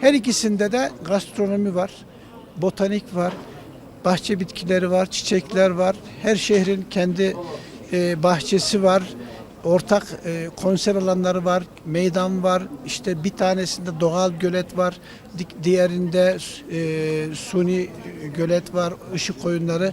Her ikisinde de gastronomi var, botanik var, bahçe bitkileri var, çiçekler var. Her şehrin kendi e, bahçesi var. Ortak e, konser alanları var, meydan var. İşte bir tanesinde doğal gölet var, di- diğerinde e, suni gölet var, ışık oyunları.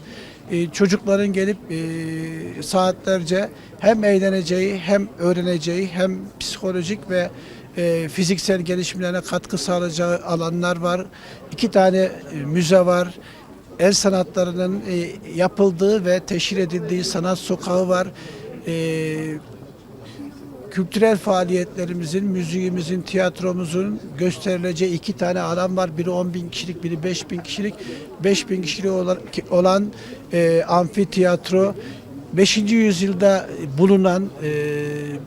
E, çocukların gelip e, saatlerce hem eğleneceği, hem öğreneceği, hem psikolojik ve e, fiziksel gelişimlerine katkı sağlayacağı alanlar var. İki tane e, müze var. El sanatlarının e, yapıldığı ve teşhir edildiği sanat sokağı var. E, kültürel faaliyetlerimizin, müziğimizin, tiyatromuzun gösterileceği iki tane alan var. Biri 10 bin kişilik, biri 5 bin kişilik. 5 bin kişilik olan, e, amfiteyatro, 5. yüzyılda bulunan e,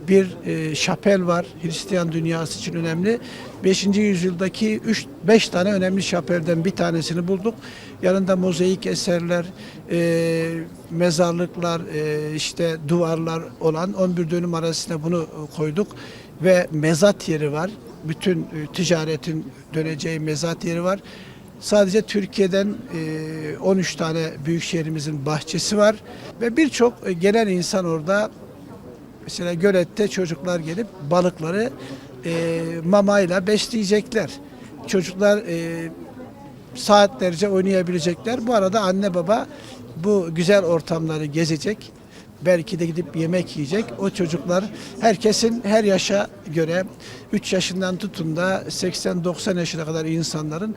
bir e, şapel var. Hristiyan dünyası için önemli. 5. yüzyıldaki 3 5 tane önemli şapelden bir tanesini bulduk. Yanında mozaik eserler, e, mezarlıklar, işte duvarlar olan 11 dönüm arasında bunu koyduk ve mezat yeri var. Bütün ticaretin döneceği mezat yeri var. Sadece Türkiye'den e, 13 tane büyük şehrimizin bahçesi var ve birçok e, gelen insan orada mesela gölette çocuklar gelip balıkları e, mamayla besleyecekler. Çocuklar e, saatlerce oynayabilecekler. Bu arada anne baba bu güzel ortamları gezecek. Belki de gidip yemek yiyecek. O çocuklar herkesin her yaşa göre 3 yaşından tutun da 80-90 yaşına kadar insanların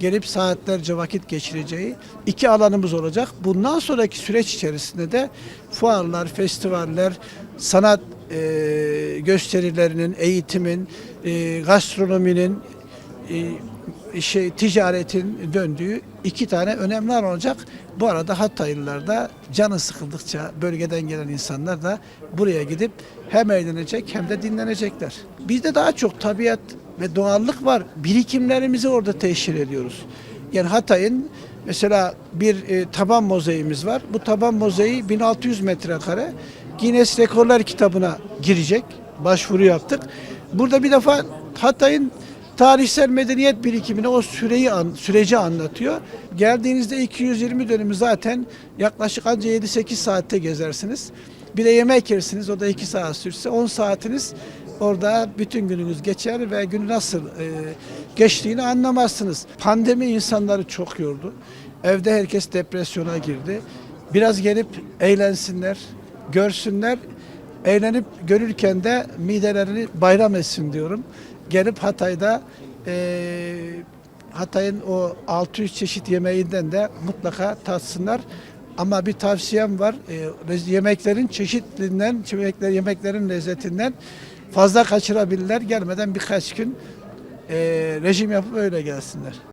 gelip saatlerce vakit geçireceği iki alanımız olacak. Bundan sonraki süreç içerisinde de fuarlar, festivaller, sanat e, gösterilerinin, eğitimin, e, gastronominin, e, şey ticaretin döndüğü iki tane önemli alan olacak. Bu arada Hataylılar da canı sıkıldıkça bölgeden gelen insanlar da buraya gidip hem eğlenecek hem de dinlenecekler. Bizde daha çok tabiat ve doğallık var. Birikimlerimizi orada teşhir ediyoruz. Yani Hatay'ın mesela bir e, taban mozaiğimiz var. Bu taban mozaiği 1600 metrekare. Guinness Rekorlar kitabına girecek. Başvuru yaptık. Burada bir defa Hatay'ın tarihsel medeniyet birikimini o süreyi an, süreci anlatıyor. Geldiğinizde 220 dönümü zaten yaklaşık anca 7-8 saatte gezersiniz. Bir de yemek yersiniz o da 2 saat sürse 10 saatiniz orada bütün gününüz geçer ve günü nasıl e, geçtiğini anlamazsınız. Pandemi insanları çok yordu. Evde herkes depresyona girdi. Biraz gelip eğlensinler, görsünler. Eğlenip görürken de midelerini bayram etsin diyorum. Gelip Hatay'da e, Hatay'ın o 600 çeşit yemeğinden de mutlaka tatsınlar. Ama bir tavsiyem var. E, yemeklerin çeşitliliğinden, yemekler, yemeklerin lezzetinden fazla kaçırabilirler. Gelmeden birkaç gün e, rejim yapıp öyle gelsinler.